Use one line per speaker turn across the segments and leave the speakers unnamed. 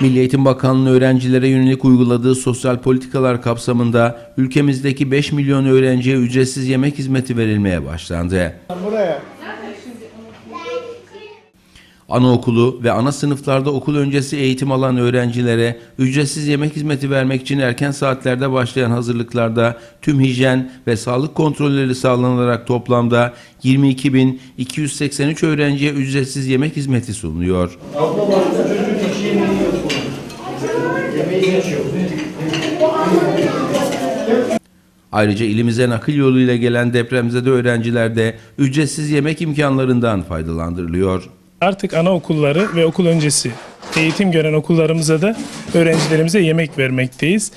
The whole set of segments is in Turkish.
Milli Eğitim Bakanlığı öğrencilere yönelik uyguladığı sosyal politikalar kapsamında ülkemizdeki 5 milyon öğrenciye ücretsiz yemek hizmeti verilmeye başlandı.
Buraya.
Anaokulu ve ana sınıflarda okul öncesi eğitim alan öğrencilere ücretsiz yemek hizmeti vermek için erken saatlerde başlayan hazırlıklarda tüm hijyen ve sağlık kontrolleri sağlanarak toplamda 22.283 öğrenciye ücretsiz yemek hizmeti sunuluyor.
Abla baktı çocuk
Ayrıca ilimize nakil yoluyla gelen depremzede öğrenciler de ücretsiz yemek imkanlarından faydalandırılıyor.
Artık anaokulları ve okul öncesi eğitim gören okullarımıza da öğrencilerimize yemek vermekteyiz.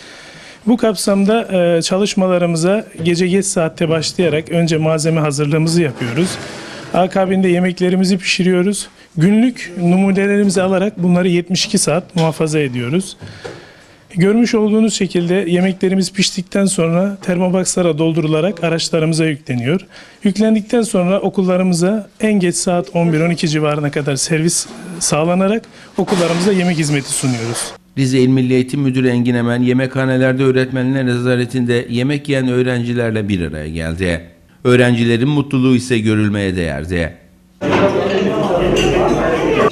Bu kapsamda e, çalışmalarımıza gece geç saatte başlayarak önce malzeme hazırlığımızı yapıyoruz. Akabinde yemeklerimizi pişiriyoruz. Günlük numunelerimizi alarak bunları 72 saat muhafaza ediyoruz. Görmüş olduğunuz şekilde yemeklerimiz piştikten sonra termoboxlara doldurularak araçlarımıza yükleniyor. Yüklendikten sonra okullarımıza en geç saat 11-12 civarına kadar servis sağlanarak okullarımıza yemek hizmeti sunuyoruz.
Rize İl Milli Eğitim Müdürü Engin Emen yemekhanelerde öğretmenler nezaretinde yemek yiyen öğrencilerle bir araya geldi. Öğrencilerin mutluluğu ise görülmeye değerdi. Thank you.